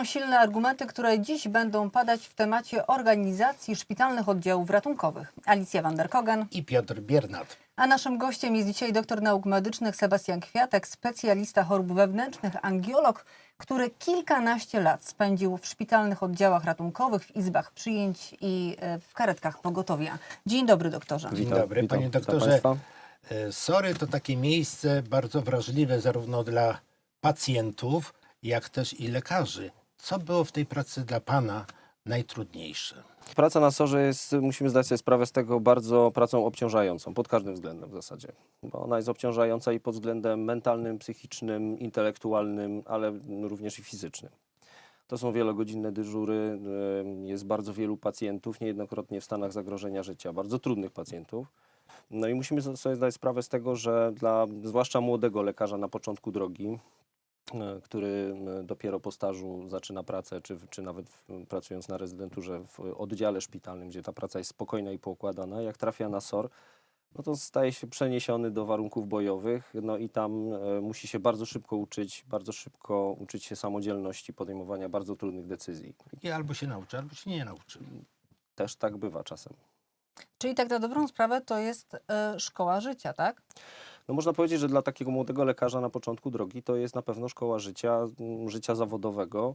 są silne argumenty, które dziś będą padać w temacie organizacji szpitalnych oddziałów ratunkowych. Alicja van der Kogen. i Piotr Biernat. A naszym gościem jest dzisiaj doktor nauk medycznych Sebastian Kwiatek, specjalista chorób wewnętrznych, angiolog, który kilkanaście lat spędził w szpitalnych oddziałach ratunkowych, w izbach przyjęć i e, w karetkach pogotowia. Dzień dobry, doktorze. Dzień dobry, panie witam doktorze. państwa. E, Sory to takie miejsce bardzo wrażliwe zarówno dla pacjentów, jak też i lekarzy. Co było w tej pracy dla pana najtrudniejsze? Praca na sorze jest, musimy zdać sobie sprawę z tego, bardzo pracą obciążającą, pod każdym względem w zasadzie. Bo ona jest obciążająca i pod względem mentalnym, psychicznym, intelektualnym, ale również i fizycznym. To są wielogodzinne dyżury, jest bardzo wielu pacjentów, niejednokrotnie w stanach zagrożenia życia, bardzo trudnych pacjentów. No i musimy sobie zdać sprawę z tego, że dla zwłaszcza młodego lekarza na początku drogi, który e, dopiero po stażu zaczyna pracę, czy, czy nawet w, pracując na rezydenturze w oddziale szpitalnym, gdzie ta praca jest spokojna i poukładana, jak trafia na SOR, no to staje się przeniesiony do warunków bojowych, no i tam e, musi się bardzo szybko uczyć, bardzo szybko uczyć się samodzielności, podejmowania bardzo trudnych decyzji. I albo się nauczy, albo się nie nauczy. Też tak bywa czasem. Czyli tak na dobrą sprawę to jest e, szkoła życia, tak? No można powiedzieć, że dla takiego młodego lekarza na początku drogi to jest na pewno szkoła życia, mm, życia zawodowego,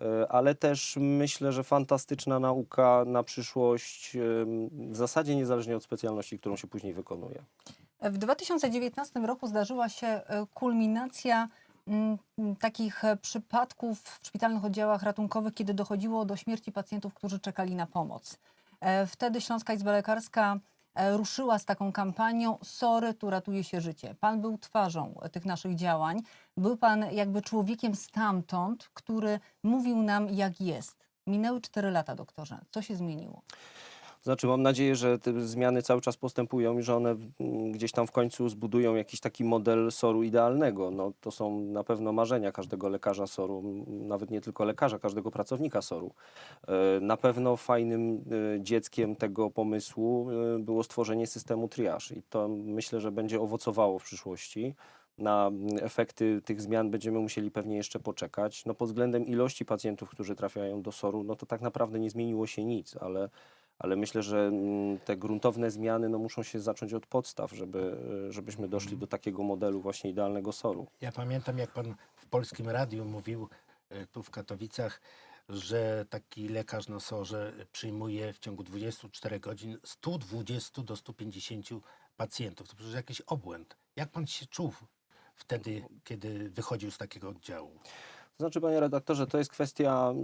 e, ale też myślę, że fantastyczna nauka na przyszłość, w zasadzie niezależnie od specjalności, którą się później wykonuje. W 2019 roku zdarzyła się e, kulminacja mm, m, takich e, przypadków w szpitalnych oddziałach ratunkowych, kiedy dochodziło do śmierci pacjentów, którzy czekali na pomoc. Wtedy Śląska Izba Lekarska ruszyła z taką kampanią Sorry, tu ratuje się życie. Pan był twarzą e, tych naszych działań. Był pan jakby człowiekiem stamtąd, który mówił nam jak jest. Minęły cztery lata, doktorze. Co się zmieniło? Znaczy, mam nadzieję, że te zmiany cały czas postępują i że one mm, gdzieś tam w końcu zbudują jakiś taki model SOR-u idealnego. No, to są na pewno marzenia każdego lekarza SOR-u, nawet nie tylko lekarza, każdego pracownika SOR-u. E, Na pewno fajnym e, dzieckiem tego pomysłu e, było stworzenie systemu triage i to myślę, że będzie owocowało w przyszłości. Na efekty tych zmian będziemy musieli pewnie jeszcze poczekać. No, pod względem ilości pacjentów, którzy trafiają do SOR-u, no to tak naprawdę nie zmieniło się nic, ale ale myślę, że mm, te gruntowne zmiany no, muszą się zacząć od podstaw, żeby, e, żebyśmy doszli do takiego modelu właśnie idealnego soru. Ja pamiętam, jak pan w polskim radiu mówił e, tu w Katowicach, że taki lekarz na sorze przyjmuje w ciągu 24 godzin 120 do 150 pacjentów. To przecież jakiś obłęd. Jak pan się czuł wtedy, kiedy wychodził z takiego oddziału? Znaczy, panie redaktorze, to jest kwestia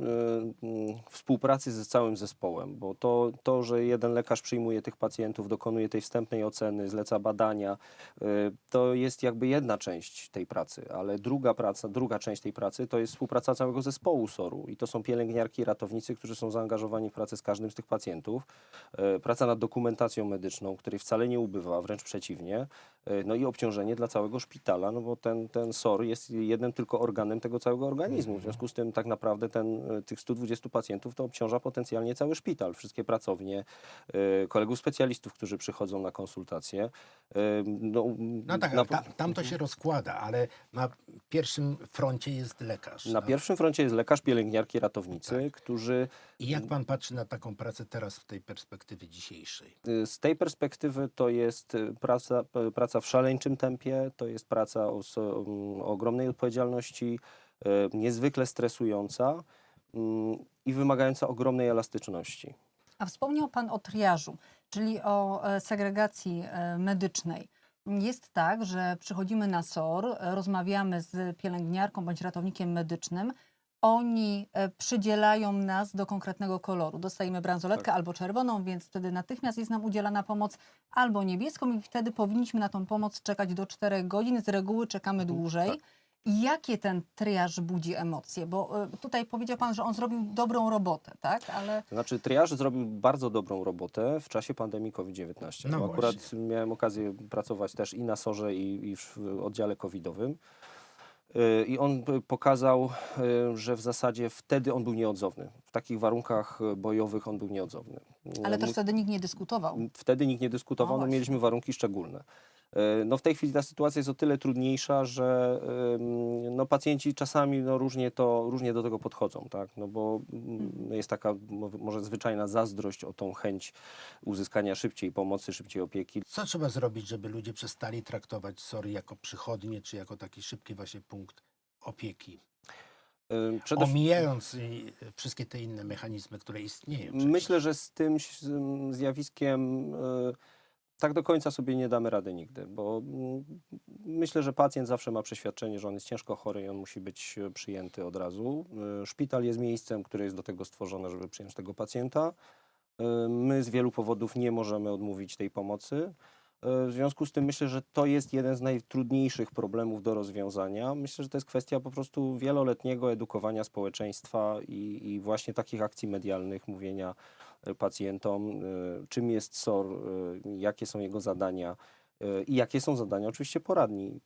y, współpracy ze całym zespołem, bo to, to, że jeden lekarz przyjmuje tych pacjentów, dokonuje tej wstępnej oceny, zleca badania, y, to jest jakby jedna część tej pracy, ale druga praca, druga część tej pracy to jest współpraca całego zespołu SOR-u i to są pielęgniarki ratownicy, którzy są zaangażowani w pracę z każdym z tych pacjentów. Y, praca nad dokumentacją medyczną, której wcale nie ubywa, wręcz przeciwnie. Y, No i obciążenie dla całego szpitala, no bo ten, ten SOR jest jednym tylko organem tego całego organizmu. W związku z tym tak naprawdę ten, y, tych 120 pacjentów to obciąża potencjalnie cały szpital, wszystkie pracownie, y, kolegów specjalistów, którzy przychodzą na konsultacje. Y, No, No tak, na, ta, tam to się rozkłada, ale na pierwszym froncie jest lekarz. na no. pierwszym froncie jest lekarz, pielęgniarki, ratownicy, którzy I jak pan patrzy na taką pracę teraz w tej perspektywie dzisiejszej? Y, Z tej perspektywy to jest y, praca, p- praca w szaleńczym tempie, to jest praca o, s- um, o ogromnej odpowiedzialności, niezwykle stresująca mm, i wymagająca ogromnej elastyczności. A wspomniał Pan o triażu, czyli o e, segregacji e, medycznej. Jest tak, że przychodzimy na SOR, e, rozmawiamy z pielęgniarką bądź ratownikiem medycznym. Oni e, przydzielają nas do konkretnego koloru. Dostajemy bransoletkę Tak. albo czerwoną, więc wtedy natychmiast jest nam udzielana pomoc, albo niebieską i wtedy powinniśmy na tą pomoc czekać do 4 godzin. Z reguły czekamy dłużej. tak. I Jakie ten triaż budzi emocje? Bo e, tutaj powiedział Pan, że on zrobił dobrą robotę, tak? Ale To znaczy, triaż zrobił bardzo dobrą robotę w czasie pandemii COVID-19. No Bo Akurat miałem okazję pracować też i na SOR-ze, i, i w oddziale covidowym. Y, I on p- pokazał, y, że w zasadzie wtedy on był nieodzowny. W takich warunkach bojowych on był nieodzowny. Ale też wtedy nikt nie dyskutował. Wtedy nikt nie dyskutował, No no właśnie. mieliśmy warunki szczególne. E, No w tej chwili ta sytuacja jest o tyle trudniejsza, że no pacjenci czasami no różnie, to, różnie do tego podchodzą, tak? no bo mm, jest taka mo- może zwyczajna zazdrość o tą chęć uzyskania szybciej pomocy, szybciej opieki. Co trzeba zrobić, żeby ludzie przestali traktować SOR jako przychodnie, czy jako taki szybki właśnie punkt opieki? Przede Omijając y, wszystkie te inne mechanizmy, które istnieją. przecież. Myślę, że z tym zjawiskiem tak do końca sobie nie damy rady nigdy, bo mm, myślę, że pacjent zawsze ma przeświadczenie, że on jest ciężko chory i on musi być e, przyjęty od razu. Y, Szpital jest miejscem, które jest do tego stworzone, żeby przyjąć tego pacjenta. Y, My z wielu powodów nie możemy odmówić tej pomocy. W związku z tym myślę, że to jest jeden z najtrudniejszych problemów do rozwiązania. Myślę, że to jest kwestia po prostu wieloletniego edukowania społeczeństwa i, i właśnie takich akcji medialnych, mówienia pacjentom, y, czym jest SOR, y, jakie są jego zadania y, i jakie są zadania oczywiście poradni.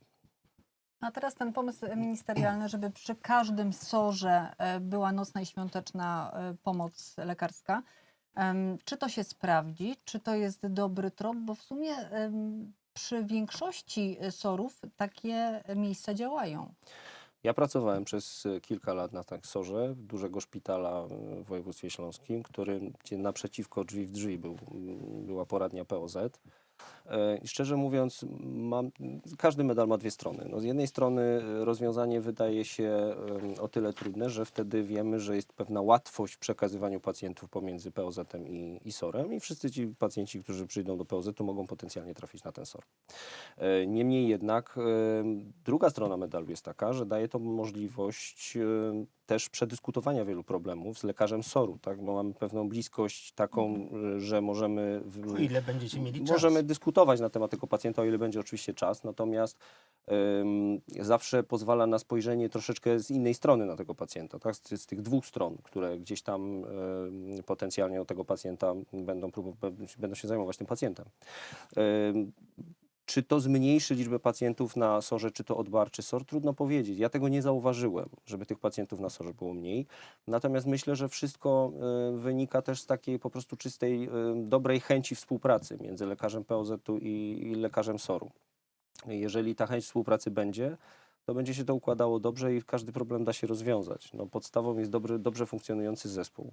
A teraz ten pomysł ministerialny, żeby przy każdym sorze była nocna i świąteczna pomoc lekarska. Czy to się sprawdzi? Czy to jest dobry trop? Bo w sumie przy większości sorów takie miejsca działają. Ja pracowałem przez e, kilka lat na taksorze dużego szpitala e, w województwie śląskim, który, gdzie naprzeciwko drzwi w drzwi był, m, była poradnia POZ. E, I szczerze mówiąc, mam, każdy medal ma dwie strony. No z jednej strony e, rozwiązanie wydaje się o tyle trudne, że wtedy wiemy, że jest pewna łatwość w przekazywaniu pacjentów pomiędzy POZ-em i, i SOR-em i wszyscy ci pacjenci, którzy przyjdą do POZ-u mogą potencjalnie trafić na ten SOR. E, Niemniej jednak druga strona medalu jest taka, że daje to możliwość też przedyskutowania wielu problemów z lekarzem SOR-u, tak? bo mamy pewną bliskość taką, e, że możemy... w- O ile będziecie mieli czas. Możemy dyskutować na temat tego pacjenta, o ile będzie oczywiście czas, natomiast ym, zawsze pozwala na spojrzenie troszeczkę z innej strony na tego pacjenta, tak? z, z tych dwóch stron, które gdzieś tam potencjalnie od tego pacjenta będą, będą się zajmować tym pacjentem. Ym, czy to zmniejszy liczbę pacjentów na SOR-ze, czy to odbarczy SOR? Trudno powiedzieć. Ja tego nie zauważyłem, żeby tych pacjentów na SOR-ze było mniej. Natomiast myślę, że wszystko y, wynika też z takiej po prostu czystej, y, dobrej chęci współpracy między lekarzem POZ-u i, i lekarzem SOR-u. Jeżeli ta chęć współpracy będzie, to będzie się to układało dobrze i każdy problem da się rozwiązać. No, podstawą jest dobry, dobrze funkcjonujący zespół.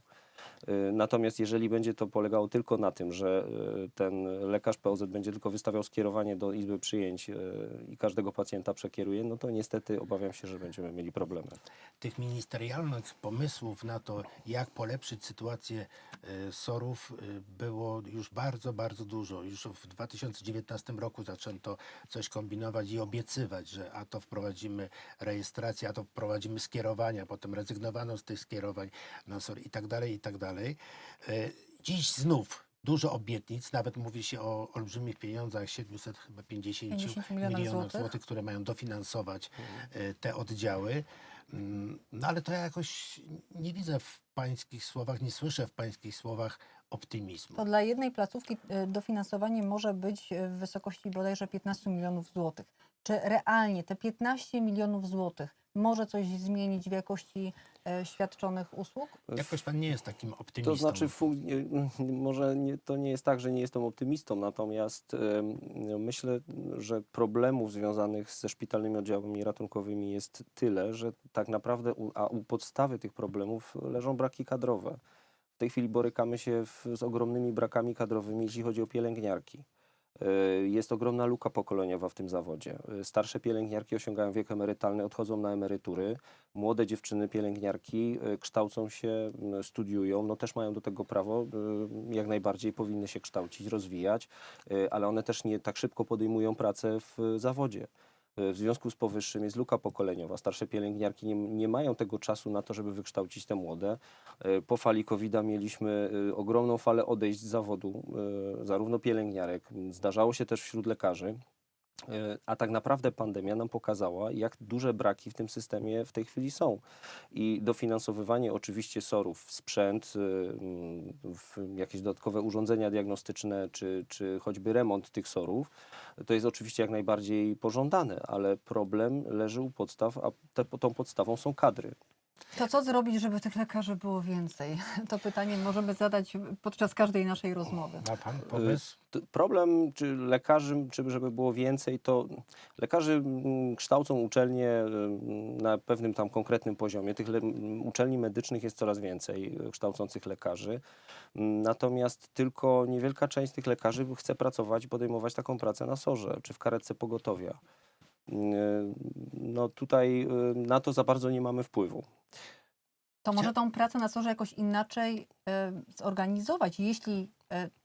Y, Natomiast jeżeli będzie to polegało tylko na tym, że y, ten lekarz POZ będzie tylko wystawiał skierowanie do izby przyjęć y, i każdego pacjenta przekieruje, no to niestety obawiam się, że będziemy mieli problemy. tych ministerialnych pomysłów na to, jak polepszyć sytuację SOR-ów było już bardzo, bardzo dużo. Już w 2019 roku zaczęto coś kombinować i obiecywać, że a to wprowadzimy rejestrację, a to wprowadzimy skierowania, potem rezygnowano z tych skierowań na SOR i tak dalej, i tak dalej. E, Dziś znów dużo obietnic, nawet mówi się o olbrzymich pieniądzach, 750 50 milionów milionów złotych. złotych, które mają dofinansować e, te oddziały. Mm, No ale to ja jakoś nie widzę w pańskich słowach, nie słyszę w pańskich słowach optymizmu. To dla jednej placówki e, dofinansowanie może być e, w wysokości bodajże 15 milionów złotych. Czy realnie te 15 milionów złotych może coś zmienić w jakości e, świadczonych usług? Jakoś pan nie jest takim optymistą. To znaczy, nie- może nie, to nie jest tak, że nie jestem optymistą, natomiast myślę, że problemów związanych ze szpitalnymi oddziałami ratunkowymi jest tyle, że tak naprawdę, u, a u podstawy tych problemów leżą braki kadrowe. W tej chwili borykamy się w, z ogromnymi brakami kadrowymi, jeśli chodzi o pielęgniarki. Y, Jest ogromna luka pokoleniowa w tym zawodzie. Y, Starsze pielęgniarki osiągają wiek emerytalny, odchodzą na emerytury. Młode dziewczyny pielęgniarki y, kształcą się, studiują, no też mają do tego prawo, jak najbardziej powinny się kształcić, rozwijać, ale one też nie tak szybko podejmują pracę w zawodzie. Y, W związku z powyższym jest luka pokoleniowa. Starsze pielęgniarki nie, nie mają tego czasu na to, żeby wykształcić te młode. Y, Po fali COVID-a mieliśmy y, ogromną falę odejść z zawodu, zarówno pielęgniarek, zdarzało się też wśród lekarzy. Y, A tak naprawdę pandemia nam pokazała, jak duże braki w tym systemie w tej chwili są. I dofinansowywanie oczywiście SOR-ów, sprzęt, y, mm, jakieś dodatkowe urządzenia diagnostyczne, czy, czy choćby remont tych SOR-ów, to jest oczywiście jak najbardziej pożądane, ale problem leży u podstaw, a te, tą podstawą są kadry. To co zrobić, żeby tych lekarzy było więcej? To pytanie możemy zadać podczas każdej naszej rozmowy. Ma pan pomysł? T- Problem, czy lekarzy, czy żeby było więcej, to lekarze mm, kształcą uczelnie mm, na pewnym tam konkretnym poziomie. Tych le- m, uczelni medycznych jest coraz więcej e, kształcących lekarzy. Mm, Natomiast tylko niewielka część z tych lekarzy chce pracować i podejmować taką pracę na sorze czy w karetce pogotowia. Mm, No tutaj y, na to za bardzo nie mamy wpływu. To może tą pracę na sorze jakoś inaczej e, zorganizować. Jeśli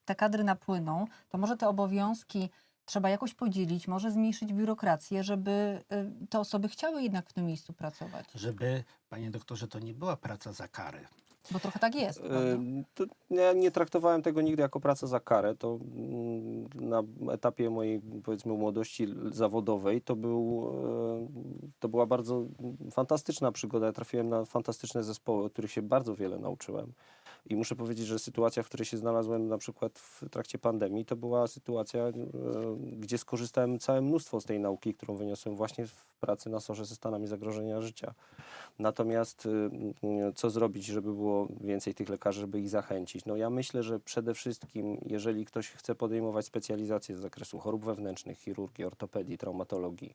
te kadry napłyną, to może te obowiązki trzeba jakoś podzielić, może zmniejszyć biurokrację, żeby te osoby chciały jednak w tym miejscu pracować. Żeby, panie doktorze, to nie była praca za karę. Bo trochę tak jest. prawda? To ja nie traktowałem tego nigdy jako pracę za karę. To mm, na etapie mojej, powiedzmy, młodości zawodowej to, był, e, to była bardzo fantastyczna przygoda. Ja trafiłem na fantastyczne zespoły, od których się bardzo wiele nauczyłem. I muszę powiedzieć, że sytuacja, w której się znalazłem na przykład w trakcie pandemii, to była sytuacja, e, gdzie skorzystałem całe mnóstwo z tej nauki, którą wyniosłem właśnie w pracy na sorze ze stanami zagrożenia życia. Natomiast y, y, co zrobić, żeby było więcej tych lekarzy, żeby ich zachęcić? No ja myślę, że przede wszystkim, jeżeli ktoś chce podejmować specjalizację z zakresu chorób wewnętrznych, chirurgii, ortopedii, traumatologii,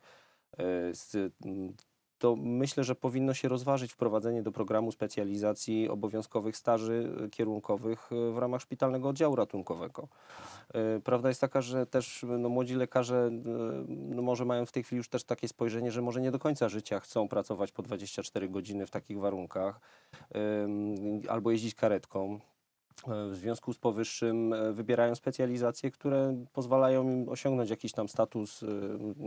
y, z, mm, to myślę, że powinno się rozważyć wprowadzenie do programu specjalizacji obowiązkowych staży y, kierunkowych y, w ramach szpitalnego oddziału ratunkowego. Y, Prawda jest taka, że też no, młodzi lekarze no, może mają w tej chwili już też takie spojrzenie, że może nie do końca życia chcą pracować po 24 godziny w takich warunkach albo jeździć karetką. Y, W związku z powyższym y, wybierają specjalizacje, które pozwalają im osiągnąć jakiś tam status y,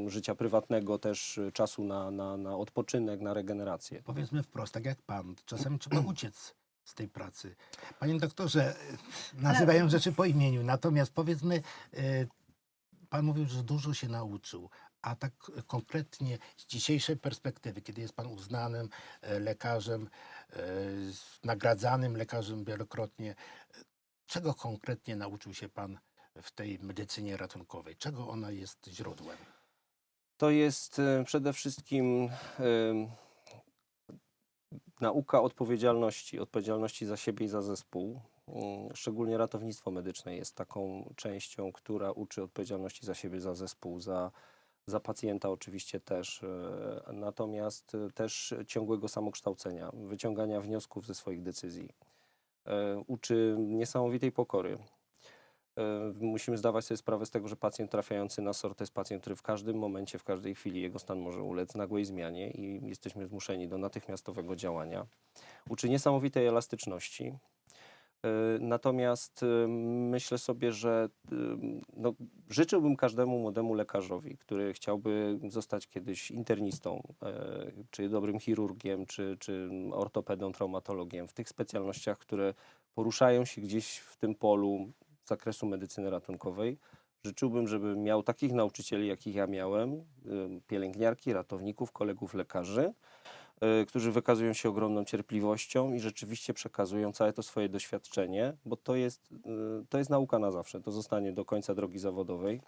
życia prywatnego, też czasu na, na, na odpoczynek, na regenerację. Powiedzmy wprost, tak jak pan, czasami trzeba uciec z tej pracy. Panie doktorze, nazywają rzeczy po imieniu, natomiast powiedzmy, pan mówił, że dużo się nauczył, a tak konkretnie z dzisiejszej perspektywy, kiedy jest pan uznanym e, lekarzem, e, nagradzanym lekarzem wielokrotnie, e, czego konkretnie nauczył się pan w tej medycynie ratunkowej? Czego ona jest źródłem? To jest e, przede wszystkim nauka odpowiedzialności, odpowiedzialności za siebie i za zespół. Mm, Szczególnie ratownictwo medyczne jest taką częścią, która uczy odpowiedzialności za siebie, za zespół, za, za pacjenta oczywiście też. e, Natomiast e, też ciągłego samokształcenia, wyciągania wniosków ze swoich decyzji. E, Uczy niesamowitej pokory. Musimy zdawać sobie sprawę z tego, że pacjent trafiający na SOR to jest pacjent, który w każdym momencie, w każdej chwili jego stan może ulec nagłej zmianie i jesteśmy zmuszeni do natychmiastowego działania. Uczy niesamowitej elastyczności. E, Natomiast e, myślę sobie, że e, no, życzyłbym każdemu młodemu lekarzowi, który chciałby zostać kiedyś internistą, czy dobrym chirurgiem, czy, czy ortopedą, traumatologiem, w tych specjalnościach, które poruszają się gdzieś w tym polu zakresu medycyny ratunkowej. Życzyłbym, żeby miał takich nauczycieli, jakich ja miałem, y, pielęgniarki, ratowników, kolegów lekarzy, y, którzy wykazują się ogromną cierpliwością i rzeczywiście przekazują całe to swoje doświadczenie, bo to jest, y, to jest nauka na zawsze. To zostanie do końca drogi zawodowej.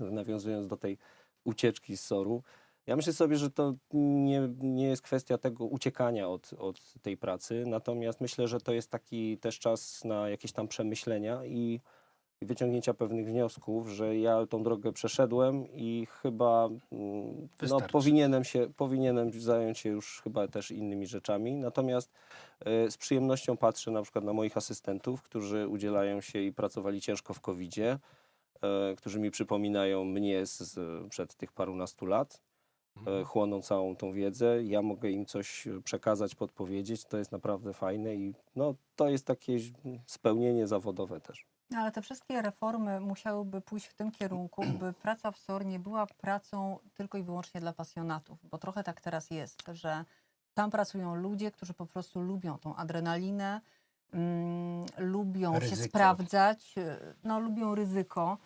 Nawiązując do tej ucieczki z SOR-u, ja myślę sobie, że to nie, nie jest kwestia tego uciekania od, od tej pracy, natomiast myślę, że to jest taki też czas na jakieś tam przemyślenia i wyciągnięcia pewnych wniosków, że ja tą drogę przeszedłem i chyba mm, no, Wystarczy. powinienem, się, powinienem zająć się już chyba też innymi rzeczami. Natomiast e, z przyjemnością patrzę na przykład na moich asystentów, którzy udzielają się i pracowali ciężko w COVID-zie, e, którzy mi przypominają mnie z, z przed tych parunastu lat e, chłoną całą tą wiedzę. Ja mogę im coś przekazać, podpowiedzieć. To jest naprawdę fajne i no, to jest takie spełnienie zawodowe też. No, Ale te wszystkie reformy musiałyby pójść w tym kierunku, by praca w SOR nie była pracą tylko i wyłącznie dla pasjonatów, bo trochę tak teraz jest, że tam pracują ludzie, którzy po prostu lubią tą adrenalinę, mm, lubią się Ryzyko. sprawdzać, y, no, lubią ryzyko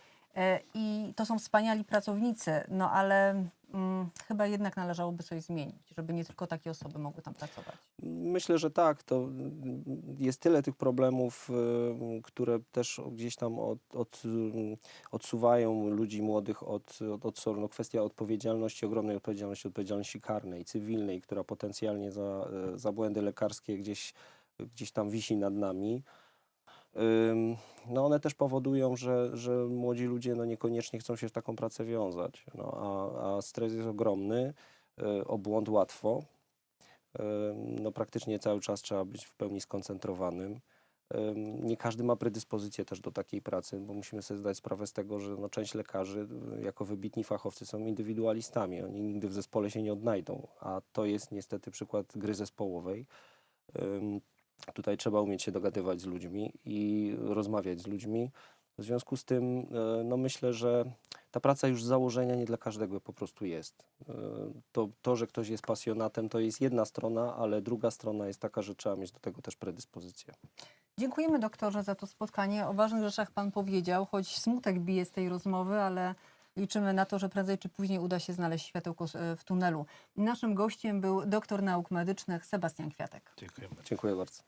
i to są wspaniali pracownicy, no ale mm, chyba jednak należałoby coś zmienić, żeby nie tylko takie osoby mogły tam pracować. Myślę, że tak. To jest tyle tych problemów, y, które też gdzieś tam od, od, y, odsuwają ludzi młodych od, od, od SOR. No kwestia odpowiedzialności, ogromnej odpowiedzialności, odpowiedzialności karnej, cywilnej, która potencjalnie za, y, za błędy lekarskie gdzieś, gdzieś tam wisi nad nami. No one też powodują, że, że młodzi ludzie no niekoniecznie chcą się w taką pracę wiązać. No, a, a stres jest ogromny, y, o błąd łatwo. No praktycznie cały czas trzeba być w pełni skoncentrowanym. Ym, Nie każdy ma predyspozycję też do takiej pracy, bo musimy sobie zdać sprawę z tego, że no część lekarzy y, jako wybitni fachowcy są indywidualistami. Oni nigdy w zespole się nie odnajdą, a to jest niestety przykład gry zespołowej. Tutaj trzeba umieć się dogadywać z ludźmi i rozmawiać z ludźmi. W związku z tym, e, no myślę, że ta praca już z założenia nie dla każdego po prostu jest. E, To, to, że ktoś jest pasjonatem, to jest jedna strona, ale druga strona jest taka, że trzeba mieć do tego też predyspozycję. Dziękujemy doktorze za to spotkanie. O ważnych rzeczach pan powiedział, choć smutek bije z tej rozmowy, ale liczymy na to, że prędzej czy później uda się znaleźć światełko s- w tunelu. Naszym gościem był doktor nauk medycznych Sebastian Kwiatek. Dziękuję bardzo. Dziękuję bardzo.